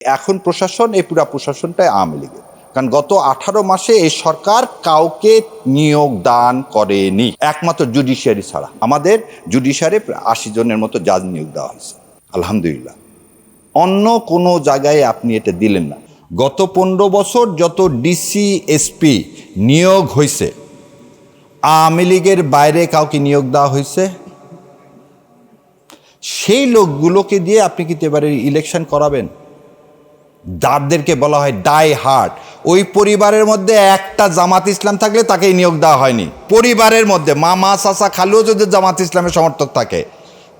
এখন প্রশাসন, এই পুরা প্রশাসনটাই আওয়ামী লীগের। কারণ গত আঠারো মাসে এই সরকার কাউকে নিয়োগ দান করেনি, একমাত্র জুডিশিয়ারি ছাড়া। আমাদের জুডিশিয়ারি আশি জনের মতো জাজ নিয়োগ দেওয়া হয়েছে, আলহামদুলিল্লাহ। অন্য কোনো জায়গায় আপনি এটা দিলেন না। গত পনেরো বছর যত ডিসি এসপি নিয়োগ হয়েছে, আওয়ামী লীগের বাইরে কাউকে নিয়োগ দেওয়া হয়েছে, সেই লোকগুলোকে দিয়ে আপনি কিন্তু এবারে ইলেকশন করাবেন? যাদেরকে বলা হয় ডাই হার্ট ওই পরিবারের মধ্যে একটা জামাত ইসলাম থাকলে তাকে নিয়োগ দেওয়া হয়নি। পরিবারের মধ্যে মামা, চাচা, খালুও যদি জামাত ইসলামের সমর্থক থাকে,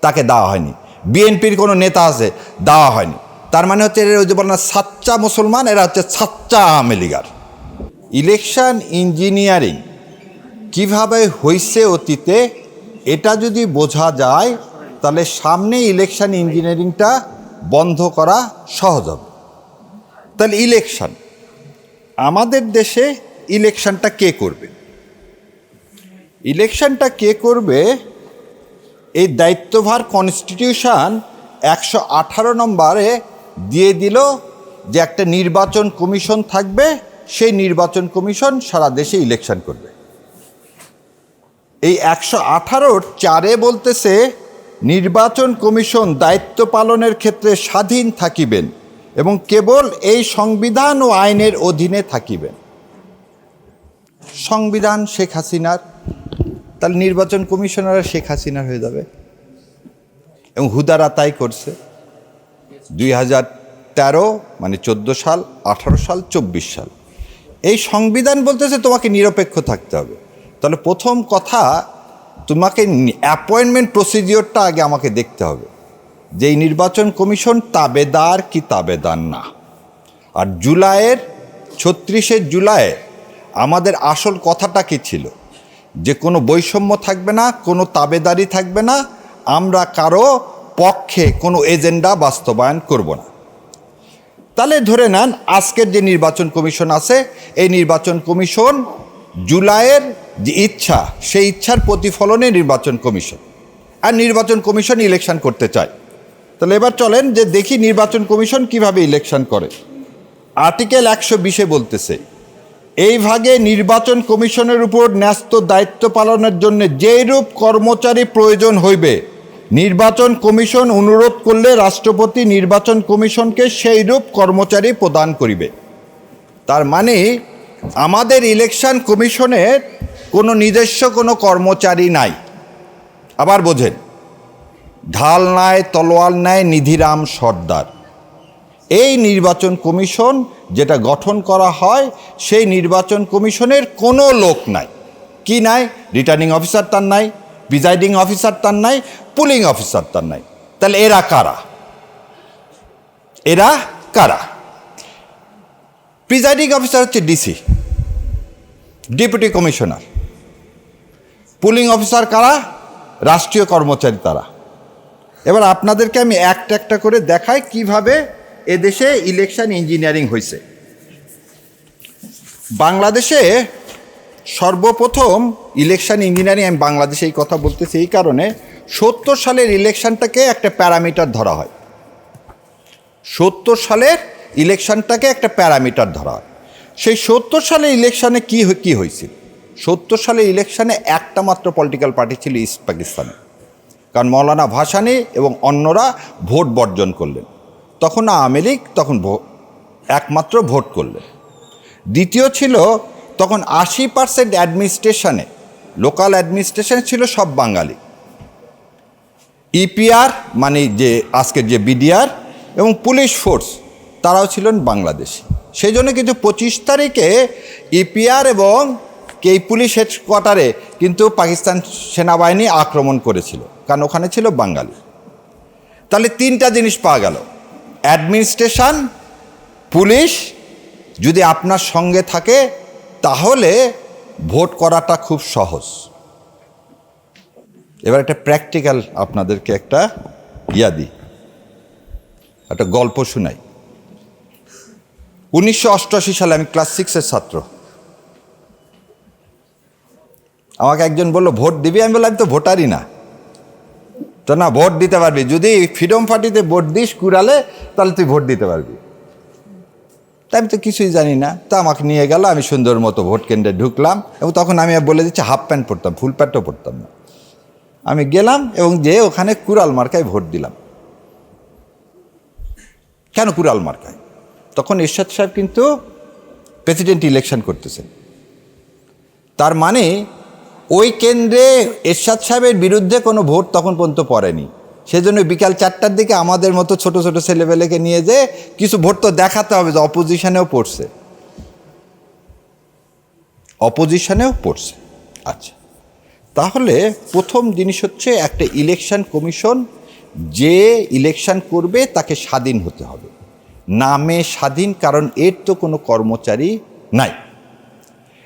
তাকে দেওয়া হয়নি। বিএনপির কোনো নেতা আছে, দেওয়া হয়নি। তার মানে হচ্ছে এরা যে বলে না, সাচ্চা মুসলমান, এরা হচ্ছে সাচ্চা আওয়ামী লীগার। ইলেকশন ইঞ্জিনিয়ারিং কীভাবে হয়েছে অতীতে, এটা যদি বোঝা যায়, তাহলে সামনে ইলেকশন ইঞ্জিনিয়ারিংটা বন্ধ করা সহজ হবে। তাহলে ইলেকশন আমাদের দেশে ইলেকশনটা কে করবে? ইলেকশনটা কে করবে? এই দায়িত্বভার কনস্টিটিউশন একশো আঠারো নম্বরে দিয়ে দিল যে একটা নির্বাচন কমিশন থাকবে, সেই নির্বাচন কমিশন সারা দেশে ইলেকশন করবে। এই একশো আঠারোর চারে বলতেছে, নির্বাচন কমিশন দায়িত্ব পালনের ক্ষেত্রে স্বাধীন থাকিবেন। এবং কেবল এই সংবিধান ও আইনের অধীনে থাকিবেন। সংবিধান শেখ হাসিনার, তাহলে নির্বাচন কমিশনার শেখ হাসিনার হয়ে যাবে। এবং হুদারা তাই করছে। দুই হাজার তেরো মানে চোদ্দ সাল, আঠারো সাল, চব্বিশ সাল। এই সংবিধান বলতেছে তোমাকে নিরপেক্ষ থাকতে হবে। তাহলে প্রথম কথা, তোমাকে অ্যাপয়েন্টমেন্ট প্রসিডিওরটা আগে আমাকে দেখতে হবে। যে এই নির্বাচন কমিশন তাবেদার কি তাবেদার না। আর জুলাইয়ের, ছত্রিশে জুলাইয়ে আমাদের আসল কথাটা কি ছিল? যে কোনো বৈষম্য থাকবে না, কোনো তাবেদারি থাকবে না, আমরা কারও পক্ষে কোনো এজেন্ডা বাস্তবায়ন করব না। তাহলে ধরে নেন, আজকের যে নির্বাচন কমিশন আছে, এই নির্বাচন কমিশন জুলাইয়ের যে ইচ্ছা, সেই ইচ্ছার প্রতিফলনে নির্বাচন কমিশন। আর নির্বাচন কমিশন ইলেকশন করতে চায়। তাহলে এবার চলেন যে দেখি নির্বাচন কমিশন কীভাবে ইলেকশন করে। আর্টিকেল একশো বিশে বলতেছে, এই ভাগে নির্বাচন কমিশনের উপর ন্যস্ত দায়িত্ব পালনের জন্য যেইরূপ কর্মচারী প্রয়োজন হইবে, নির্বাচন কমিশন অনুরোধ করলে রাষ্ট্রপতি নির্বাচন কমিশনকে সেইরূপ কর্মচারী প্রদান করিবে। তার মানে আমাদের ইলেকশন কমিশনের কোনো নিজস্ব কোনো কর্মচারী নাই। আবার বোঝেন ঢাল নাই তলোয়াল নাই, নিধিরাম সর্দার। এই নির্বাচন কমিশন যেটা গঠন করা হয়, সেই নির্বাচন কমিশনের কোনো লোক নাই। কি নাই? রিটার্নিং অফিসার তার নাই, প্রিজাইডিং অফিসার তার নাই, পুলিং অফিসার তার নাই। তাহলে এরা কারা? এরা কারা? প্রিজাইডিং অফিসার হচ্ছে DC, deputy commissioner. Polling officer কারা? রাষ্ট্রীয় কর্মচারী তারা। এবার আপনাদেরকে আমি একটা একটা করে দেখাই কীভাবে এদেশে ইলেকশন ইঞ্জিনিয়ারিং হয়েছে। বাংলাদেশে সর্বপ্রথম ইলেকশন ইঞ্জিনিয়ারিং আমি বাংলাদেশে এই কথা বলতেছি এই কারণে, সত্তর সালের ইলেকশনটাকে একটা প্যারামিটার ধরা হয়। সত্তর সালের ইলেকশনটাকে একটা প্যারামিটার ধরা হয়। সেই সত্তর সালের ইলেকশনে কী কী হয়েছিল সত্তর সালের ইলেকশনে একটা মাত্র পলিটিক্যাল পার্টি ছিল ইস্ট পাকিস্তানে কারণ মৌলানা ভাসানি এবং অন্যরা ভোট বর্জন করলেন। তখন আওয়ামী লীগ তখন একমাত্র ভোট করলেন। দ্বিতীয় ছিল তখন আশি পার্সেন্ট অ্যাডমিনিস্ট্রেশনে, লোকাল অ্যাডমিনিস্ট্রেশন ছিল সব বাঙালি। ইপিআর মানে যে, আজকের যে বিডিআর এবং পুলিশ ফোর্স, তারাও ছিলেন বাংলাদেশি। সেই জন্য কিন্তু পঁচিশ তারিখে ইপিআর এবং এই পুলিশ হেডকোয়ার্টারে কিন্তু পাকিস্তান সেনাবাহিনী আক্রমণ করেছিল? কারণ ওখানে ছিল বাঙালি। তাহলে তিনটা জিনিস পাওয়া গেল। অ্যাডমিনিস্ট্রেশন, পুলিশ, যদি আপনার সঙ্গে থাকে, তাহলে ভোট করাটা খুব সহজ। এবার একটা প্র্যাকটিক্যাল আপনাদেরকে একটা ইয়া দিই। একটা গল্প শোনাই। উনিশশো সালে আমি ক্লাস সিক্সের ছাত্র। আমাকে একজন বলল, ভোট দিবি? আমি বললাম তো ভোটারই না। তো না, ভোট দিতে পারবি। যদি ফ্রিডম পার্টিতে ভোট দিস কুড়ালে, তাহলে তুই ভোট দিতে পারবি। তা আমি তো কিছুই জানি না। তা আমাকে নিয়ে গেল, আমি সুন্দর মতো ভোট কেন্দ্রে ঢুকলাম এবং তখন আমি বলে দিচ্ছি, হাফ প্যান্ট পরতাম, ফুল প্যান্টও পরতাম না। আমি গেলাম এবং যে ওখানে কুড়াল মার্কায় ভোট দিলাম। কেন কুড়াল মার্কায়? তখন এরশাদ সাহেব কিন্তু প্রেসিডেন্ট ইলেকশন করতেছেন। তার মানে ওই কেন্দ্রে এরশাদ সাহেবের বিরুদ্ধে কোনো ভোট তখন পর্যন্ত পড়েনি। সেজন্য বিকাল চারটার দিকে আমাদের মতো ছোট ছোট ছেলেবেলেকে নিয়ে যে কিছু ভোট তো দেখাতে হবে যে অপোজিশনেও পড়ছে। অপোজিশনেও পড়ছে। আচ্ছা তাহলে প্রথম জিনিস হচ্ছে একটা ইলেকশন কমিশন, যে ইলেকশন করবে তাকে স্বাধীন হতে হবে। নামে স্বাধীন, কারণ এর তো কোনো কর্মচারী নাই।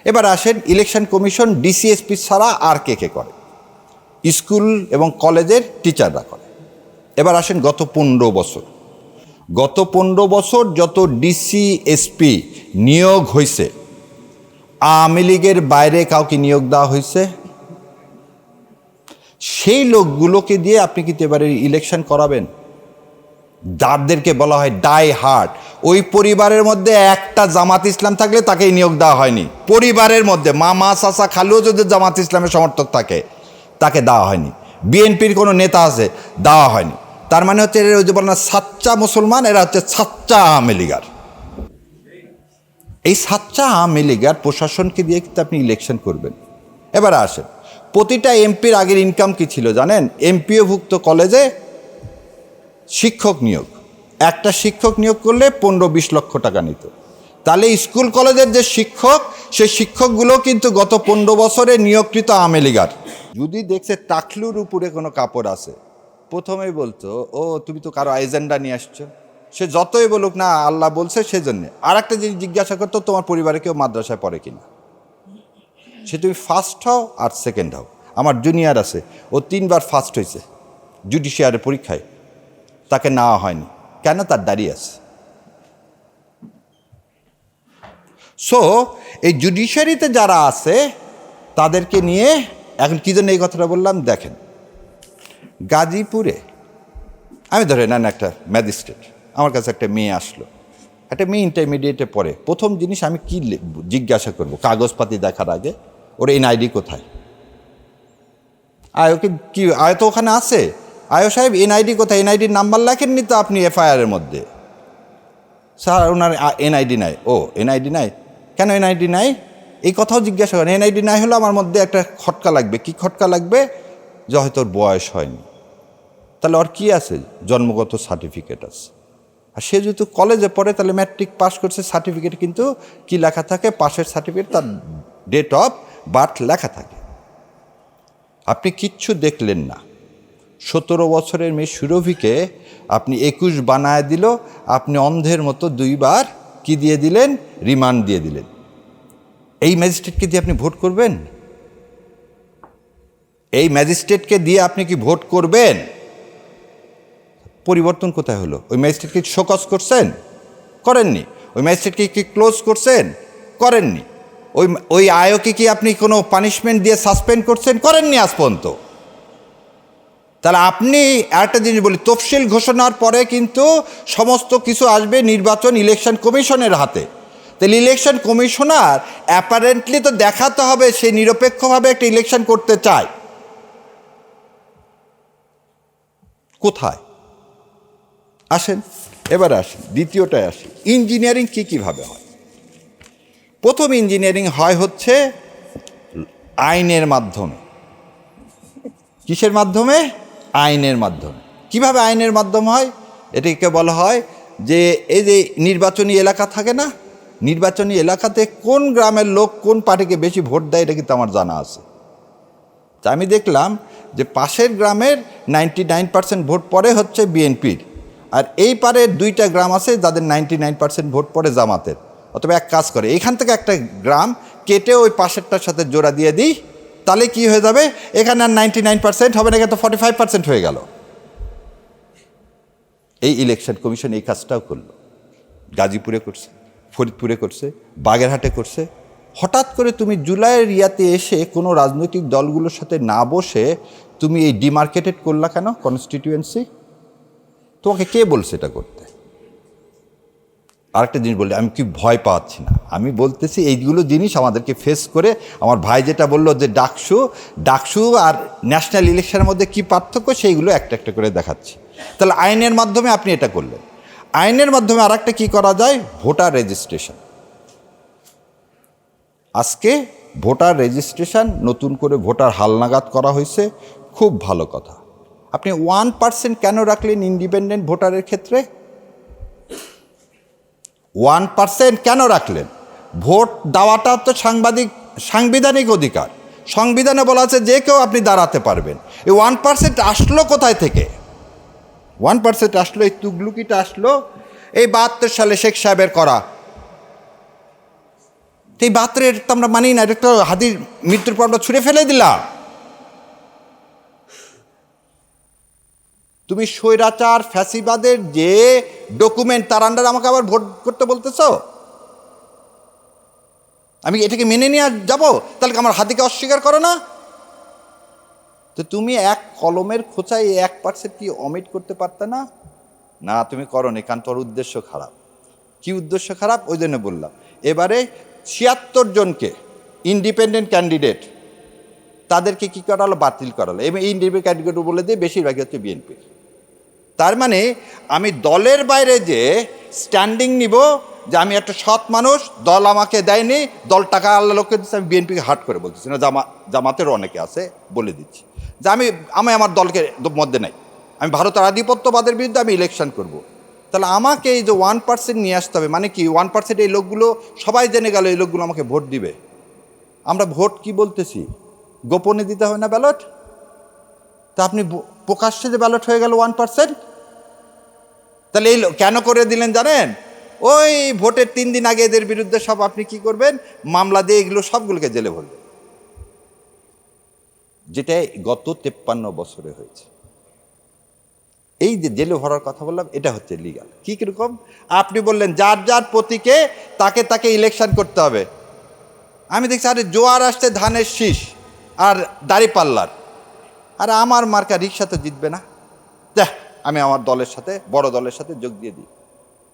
এবার আসেন ইলেকশন কমিশন ডিসিএসপি ছাড়া আর কে কে করে? স্কুল এবং কলেজের টিচাররা করে। এবার আসেন গত পনেরো বছর। গত পনেরো বছর যত ডিসি এসপি নিয়োগ হয়েছে আওয়ামী লীগের বাইরে কাউকে নিয়োগ দেওয়া হয়েছে সেই লোকগুলোকে দিয়ে আপনি কিন্তু এবারে ইলেকশন করাবেন? যাদেরকে বলা হয় ডাই হার্ট ওই পরিবারের মধ্যে একটা জামাত ইসলাম থাকলে তাকেই নিয়োগ দেওয়া হয়নি। পরিবারের মধ্যে, মামা, চাচা, খালুও যদি জামাত ইসলামের সমর্থক থাকে, তাকে দেওয়া হয়নি। বিএনপির কোনো নেতা আছে, দেওয়া হয়নি। তার মানে হচ্ছে এরা ওই যে বলেন সাচ্চা মুসলমান, এরা হচ্ছে সাচ্চা আওয়ামী লীগার। এই সাচ্চা আওয়ামী লীগার প্রশাসনকে দিয়ে কিন্তু আপনি ইলেকশন করবেন। এবার আসেন, প্রতিটা এমপির আগের ইনকাম কি ছিল জানেন? এমপিওভুক্ত কলেজে শিক্ষক নিয়োগ। একটা শিক্ষক নিয়োগ করলে পনেরো বিশ লক্ষ টাকা নিত। তাহলে স্কুল কলেজের যে শিক্ষক, সেই শিক্ষকগুলো কিন্তু গত পনেরো বছরে নিয়োগকৃত আমেলিগার যদি দেখছে টাকলুর উপরে কোনো কাপড় আছে, প্রথমেই বলতো, ও, তুমি তো কারও এজেন্ডা নিয়ে আসছো। সে যতই বলুক না, আল্লাহ বলছে সেজন্যে। আর একটা জিনিস জিজ্ঞাসা করতো, তোমার পরিবারে কেউ মাদ্রাসায় পড়ে কিনা? সে, তুমি ফার্স্ট হও আর সেকেন্ড হও। আমার জুনিয়র আছে। ও তিনবার ফার্স্ট হয়েছে জুডিশিয়ারের পরীক্ষায়। তাকে নেওয়া হয়নি। কেন তার দাঁড়িয়ে আছে? সো এই জুডিশিয়ারিতে যারা আছে, তাদেরকে নিয়ে এখন কী জন্য এই কথাটা বললাম? দেখেন, গাজীপুরে, আমি ধরে নেন একটা ম্যাজিস্ট্রেট আমার কাছে একটা মেয়ে আসলো। একটা মেয়ে ইন্টারমিডিয়েটে পড়ে। প্রথম জিনিস আমি কি জিজ্ঞাসা করব? কাগজপাতি দেখার আগে? ওর এনআইডি কোথায়? আয়োকে কি আয় তো ওখানে আছে। আয়ো সাহেব, এনআইডি কোথায়? এনআইডির নাম্বার লেখেননি তো আপনি এফআইআরের মধ্যে? স্যার, ওনার এনআইডি নাই। ও, এনআইডি নাই? কেন এনআইডি নাই? এই কথাও জিজ্ঞাসা করেন। এনআইডি নাই হলে আমার মধ্যে একটা খটকা লাগবে। কি খটকা লাগবে? যে হয়তো ওর বয়স হয়নি। তাহলে ওর কী আছে? জন্মগত সার্টিফিকেট আছে। আর সে যেহেতু কলেজে পড়ে, তাহলে ম্যাট্রিক পাস করছে, সার্টিফিকেট কিন্তু কি লেখা থাকে? পাশের সার্টিফিকেট, তার ডেট অফ বার্থ লেখা থাকে। আপনি কিচ্ছু দেখলেন না। সতেরো বছরের মেয়ে সুরভিকে আপনি একুশ বানায় দিল, আপনি অন্ধের মতো দুইবার কি দিয়ে দিলেন? রিমান্ড দিয়ে দিলেন। এই ম্যাজিস্ট্রেটকে দিয়ে আপনি ভোট করবেন? এই ম্যাজিস্ট্রেটকে দিয়ে আপনি কি ভোট করবেন? পরিবর্তন কোথায় হলো? ওই ম্যাজিস্ট্রেটকে শোকস করছেন? করেননি। ওই ম্যাজিস্ট্রেটকে কি ক্লোজ করছেন? করেননি। ওই ওই আয়োকে কি আপনি কোনো পানিশমেন্ট দিয়ে সাসপেন্ড করছেন? করেননি আজ পর্যন্ত। তাহলে আপনি একটা জিনিস বলি, তফসিল ঘোষণার পরে কিন্তু সমস্ত কিছু আসবে নির্বাচন ইলেকশন কমিশনের হাতে। তাহলে ইলেকশন কমিশনার অ্যাপারেন্টলি তো দেখাতে হবে, সে নিরপেক্ষভাবে একটা ইলেকশন করতে চায়। কোথায়? আসেন, এবার আসেন দ্বিতীয়টায় আসি। ইঞ্জিনিয়ারিং কী কীভাবে হয়? প্রথম ইঞ্জিনিয়ারিং হয় হচ্ছে আইনের মাধ্যমে। কিসের মাধ্যমে? আইনের মাধ্যমে। কীভাবে আইনের মাধ্যম হয়? এটিকে বলা হয় যে, এই যে নির্বাচনী এলাকা থাকে না, নির্বাচনী এলাকাতে কোন গ্রামের লোক কোন পার্টিকে বেশি ভোট দেয়, এটা কিন্তু আমার জানা আছে। তা আমি দেখলাম যে, পাশের গ্রামের নাইনটি নাইন পার্সেন্ট ভোট পড়ে হচ্ছে বিএনপির। আর এই পারের দুইটা গ্রাম আছে যাদের নাইনটি নাইন পার্সেন্ট ভোট পড়ে জামাতের। অথবা এক কাজ করে, এখান থেকে একটা গ্রাম কেটে ওই পাশেরটার সাথে জোড়া দিয়ে দিই তাহলে কি হয়ে যাবে? এখানে আর নাইনটি নাইন পার্সেন্ট হবে না তো ফর্টি ফাইভ পার্সেন্ট হয়ে গেল। এই ইলেকশন কমিশন এই কাজটাও করল। গাজীপুরে করছে, ফরিদপুরে করছে, বাগেরহাটে করছে। হঠাৎ করে তুমি জুলাইয়ের ইয়াতে এসে কোনো রাজনৈতিক দলগুলোর সাথে না বসে তুমি এই ডিমার্কেটেড করলা কেন? কনস্টিটিউয়েন্সি তোমাকে কে বলছে এটা করতে? আরেকটা জিনিস বললি আমি কি ভয় পাচ্ছি না? আমি বলতেছি এইগুলো জিনিস আমাদেরকে ফেস করে, আমার ভাই যেটা বলল যে ডাকসু ডাকসু আর ন্যাশনাল ইলেকশনের মধ্যে কি পার্থক্য সেইগুলো একটা একটা করে দেখাচ্ছি। তাহলে আইনের মাধ্যমে আপনি এটা করলেন। আইনের মাধ্যমে আর একটা কী করা যায়? ভোটার রেজিস্ট্রেশন আজকে ভোটার রেজিস্ট্রেশন নতুন করে ভোটার হালনাগাদ করা হয়েছে, খুব ভালো কথা। আপনি ওয়ান পার্সেন্ট কেন রাখলেন ইন্ডিপেন্ডেন্ট ভোটারের ক্ষেত্রে? ওয়ান পার্সেন্ট কেন রাখলেন? ভোট দেওয়াটা তো সাংবাদিক, সাংবিধানিক অধিকার। সংবিধানে বলা আছে যে কেউ আপনি দাঁড়াতে পারবেন। এই ওয়ান পার্সেন্ট আসলো কোথায় থেকে? ওয়ান পার্সেন্ট আসলো, এই তুগলুকিটা আসলো এই বাহাত্তর সালে শেখ সাহেবের করা। এই বাহাত্তরের তো আমরা মানি না, এটা তো হাতির মৃত্যুর পর ছুঁড়ে ফেলে দিলাম। তুমি স্বৈরাচার, ফ্যাসিবাদের যে ডকুমেন্ট তার আন্ডার আমাকে আবার ভোট করতে বলতেছো? আমি এটাকে মেনে নিয়ে যাব? তাহলে আমার হাতিকে অস্বীকার করো না? তো তুমি এক কলমের খোঁচায় এক পার্সেন্ট কি অমিট করতে পারতে না? না, তুমি করো নি কারণ তোর উদ্দেশ্য খারাপ। কি উদ্দেশ্য খারাপ? ওই জন্য বললাম। এবারে ছিয়াত্তর জনকে ইন্ডিপেন্ডেন্ট ক্যান্ডিডেট তাদেরকে কী করালো? বাতিল করালো। এবং ইন্ডিপেন্ডেন্ট ক্যান্ডিডেট বলে দিয়ে বেশিরভাগই হচ্ছে বিএনপির তার মানে আমি দলের বাইরে যে স্ট্যান্ডিং নিব, যে আমি একটা সৎ মানুষ, দল আমাকে দেয়নি, দল টাকা আল্লাহ লোককে দিচ্ছে, আমি বিএনপিকে হাট করে বলতেছি। না, জামা জামাতের অনেকে আছে, বলে দিচ্ছি। যে আমি আমি আমার দলকে মধ্যে নাই। আমি ভারতের আধিপত্যবাদের বিরুদ্ধে আমি ইলেকশন করব। তাহলে আমাকে এই যে ওয়ান পার্সেন্ট নিয়ে আসতে হবে মানে কি? ওয়ান পার্সেন্ট এই লোকগুলো, সবাই জেনে গেল এই লোকগুলো আমাকে ভোট দিবে। আমরা ভোট কি বলতেছি? গোপনে দিতে হবে না ব্যালট? তা আপনি প্রকাশ্যে যে ব্যালট হয়ে গেল ওয়ান পার্সেন্ট তাহলে এই কেন করে দিলেন জানেন? ওই ভোটের তিন দিন আগে এদের বিরুদ্ধে সব আপনি কি করবেন? মামলা দিয়ে এগুলো সবগুলোকে জেলে ভরবেন। যেটা গত তেপ্পান্ন বছরে হয়েছে। এই যে জেলে ভরার কথা বললাম, এটা হচ্ছে লিগাল কি কীরকম? আপনি বললেন, যার যার প্রতীকে তাকে তাকে ইলেকশন করতে হবে। আমি দেখছি, আরে জোয়ার আসছে ধানের শীষ আর দাড়ি পাল্লার। আর আমার মার্কা রিক্সা তো জিতবে না। দেখ আমি আমার দলের সাথে, বড় দলের সাথে যোগ দিয়ে দিই।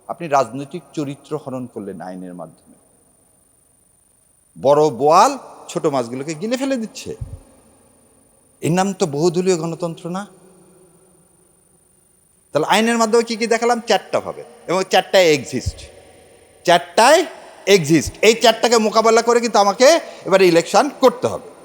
আপনি রাজনৈতিক চরিত্র হরণ করলেন আইনের মাধ্যমে। বড় বোয়াল ছোট মাছগুলোকে গিলে ফেলে দিচ্ছে। এর নাম তো বহুদলীয় গণতন্ত্র না। তাহলে আইনের মাধ্যমে কি কি দেখালাম? চারটা হবে। এবং চারটায় এক্সিস্ট চারটায় এক্সিস্ট এই চারটাকে মোকাবেলা করে কিন্তু আমাকে এবারে ইলেকশন করতে হবে।